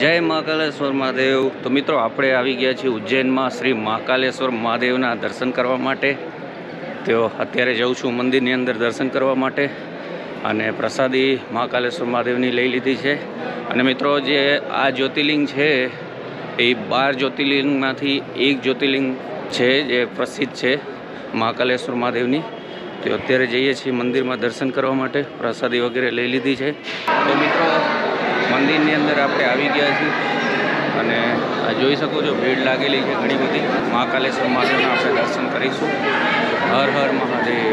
જય મહાકાલેશ્વર મહાદેવ. તો મિત્રો, આપણે આવી ગયા છીએ ઉજ્જૈનમાં શ્રી મહાકાલેશ્વર મહાદેવના દર્શન કરવા માટે. તેઓ અત્યારે જઉં છું મંદિરની અંદર દર્શન કરવા માટે અને પ્રસાદી મહાકાલેશ્વર મહાદેવની લઈ લીધી છે. અને મિત્રો, જે આ જ્યોતિર્લિંગ છે, એ બાર જ્યોતિર્લિંગમાંથી એક જ્યોતિર્લિંગ છે જે પ્રસિદ્ધ છે મહાકાલેશ્વર મહાદેવની. તો અત્યારે જઈએ છીએ મંદિરમાં દર્શન કરવા માટે. પ્રસાદી વગેરે લઈ લીધી છે. તો મિત્રો મંદિરની અંદર આપણે આવી ગયા છીએ. અને આ જોઈ શકો છો, ભીડ લાગેલી છે ઘણી બધી. મહાકાલેશ્વર મહાદેવના આપણે દર્શન કરીશું. હર હર મહાદેવ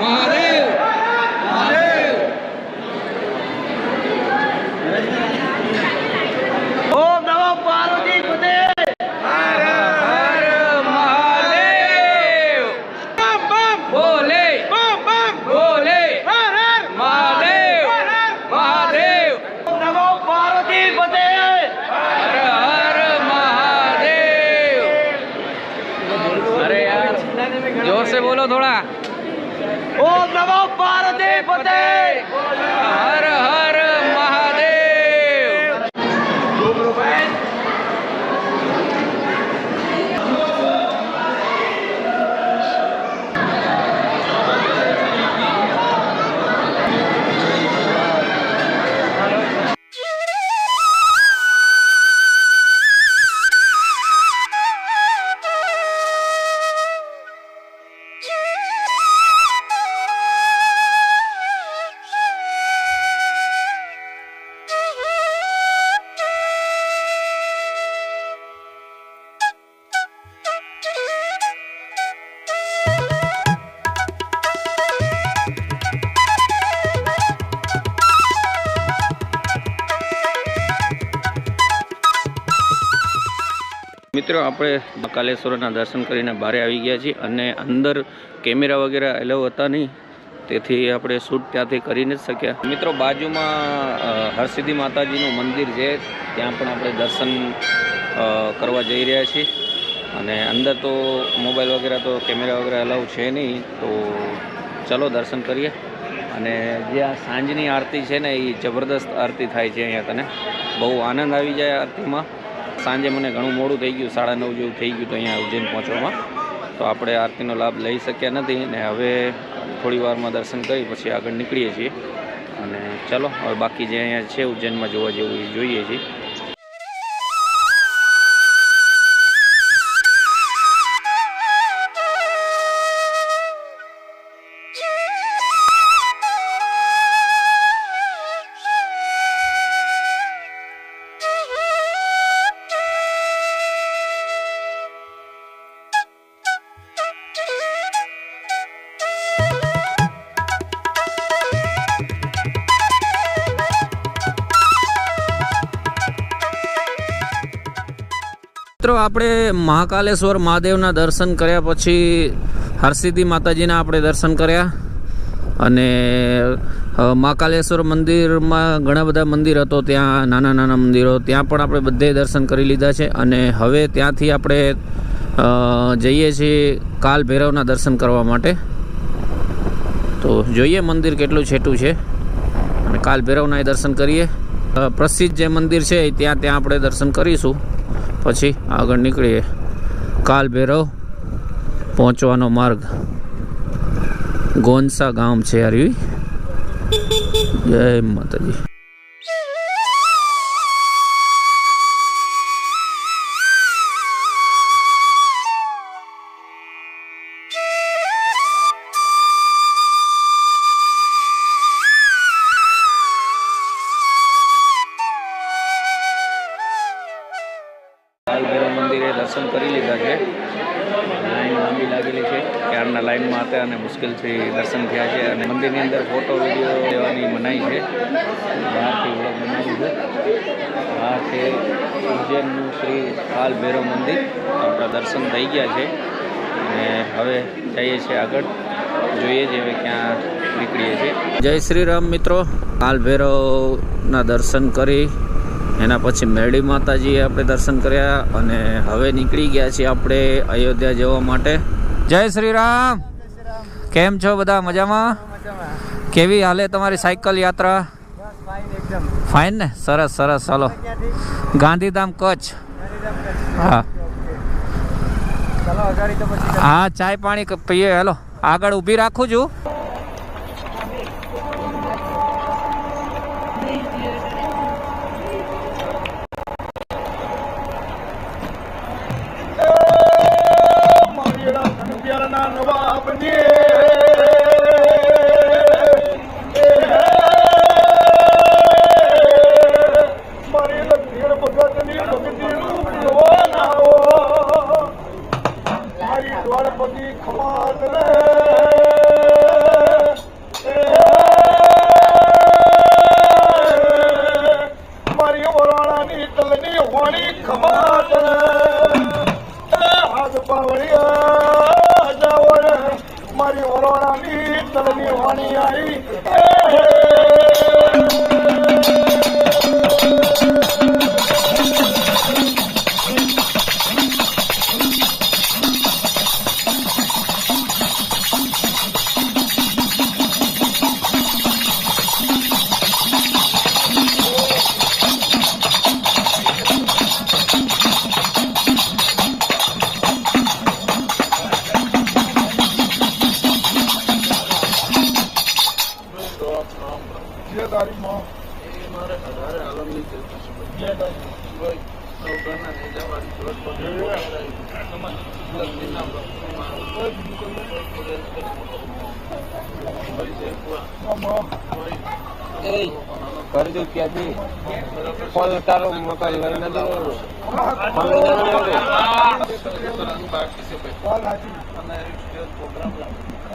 મહાદેવ મહાદેવ ઓમ નમો પાર્વતી પતે હર હર મહાદેવ બમ બમ બોલે બમ બમ બોલે હર હર મહાદેવ મહાદેવ ઓમ નમો પાર્વતી પતે હર હર મહાદેવ અરે યાર બોલો થોડા. ઓમ નમો ભારતે ફતેહ. હર મિત્રો, આપણે કાલેશ્વરના દર્શન કરીને બહાર આવી ગયા છીએ અને અંદર કેમેરા વગેરે એલાવ હતા નહીં, તેથી આપણે શૂટ ત્યાંથી કરી નથી શક્યા. મિત્રો, બાજુમાં હરસિદ્ધિ માતાજીનું મંદિર છે, ત્યાં પણ આપણે દર્શન કરવા જઈ રહ્યા છીએ. અને અંદર તો મોબાઈલ વગેરે તો કેમેરા વગેરે અલાઉ છે નહીં, તો ચલો દર્શન કરીએ. અને જે આ સાંજની આરતી છે ને, એ જબરદસ્ત આરતી થાય છે અહીંયા તને. બહુ આનંદ આવી જાય આરતીમાં. સાંજે મને ઘણું મોડું થઈ ગયું, સાડા નવ જેવું થઈ ગયું તો અહીંયા ઉજ્જૈન પહોંચવામાં. તો આપણે આરતીનો લાભ લઈ શક્યા નથી ને હવે થોડી વારમાં દર્શન કરી પછી આગળ નીકળીએ છીએ. અને ચલો, હવે બાકી જે અહીંયા છે ઉજ્જૈનમાં જોવા જેવું એ જોઈએ છીએ. મિત્રો, આપણે મહાકાલેશ્વર મહાદેવના દર્શન કર્યા પછી હરસિદ્ધિ માતાજીના આપણે દર્શન કર્યા. અને મહાકાલેશ્વર મંદિરમાં ઘણા બધા મંદિર હતો, ત્યાં નાના નાના મંદિરો, ત્યાં પણ આપણે બધે દર્શન કરી લીધા છે. અને હવે ત્યાંથી આપણે જઈએ છીએ કાલ ભૈરવના દર્શન કરવા માટે. તો જોઈએ મંદિર કેટલું છેટું છે. અને કાલ ભૈરવના દર્શન કરીએ. પ્રસિદ્ધ જે મંદિર છે ત્યાં ત્યાં આપણે દર્શન કરીશું. પછી આગળ નીકળીએ. કાલ ભૈરવ પહોંચવાનો માર્ગ. ગોનસા ગામ છે આરવી જય માતાજી. દર્શન કરી લીધા છે. લાઈન લાંબી લાગેલી છે. ક્યારના લાઈનમાં હતા અને મુશ્કેલથી દર્શન થયા છે અને મંદિરની અંદર ફોટો, વીડિયો લેવાની મનાઈ છે. બહારથી ઓળખ બનાવી છે. આ છે ઉજ્જૈનનું શ્રી કાલ ભૈરવ મંદિર. આપણા દર્શન થઈ ગયા છે. અને હવે જઈએ છીએ આગળ. જોઈએ છે હવે ક્યાં નીકળીએ છીએ. જય શ્રી રામ મિત્રો. કાલ ભૈરવના દર્શન કરી એના પછી મેરડી માતાજીએ આપણે દર્શન કર્યા અને હવે નીકળી ગયા છીએ આપણે અયોધ્યા જવા માટે. જય શ્રી રામ કેમ છો બધા? મજામાં? કેવી હાલે તમારી સાયકલ યાત્રા? ફાઇન ને? સરસ સરસ. ચાલો ગાંધીધામ કચ્છ. હા. હા, ચાય પાણી પીએ. હેલો. આગળ ઊભી રાખું છું. ना नवाब ने જે તારીખમાં ક્યાંથી ફોન તારો જવાનું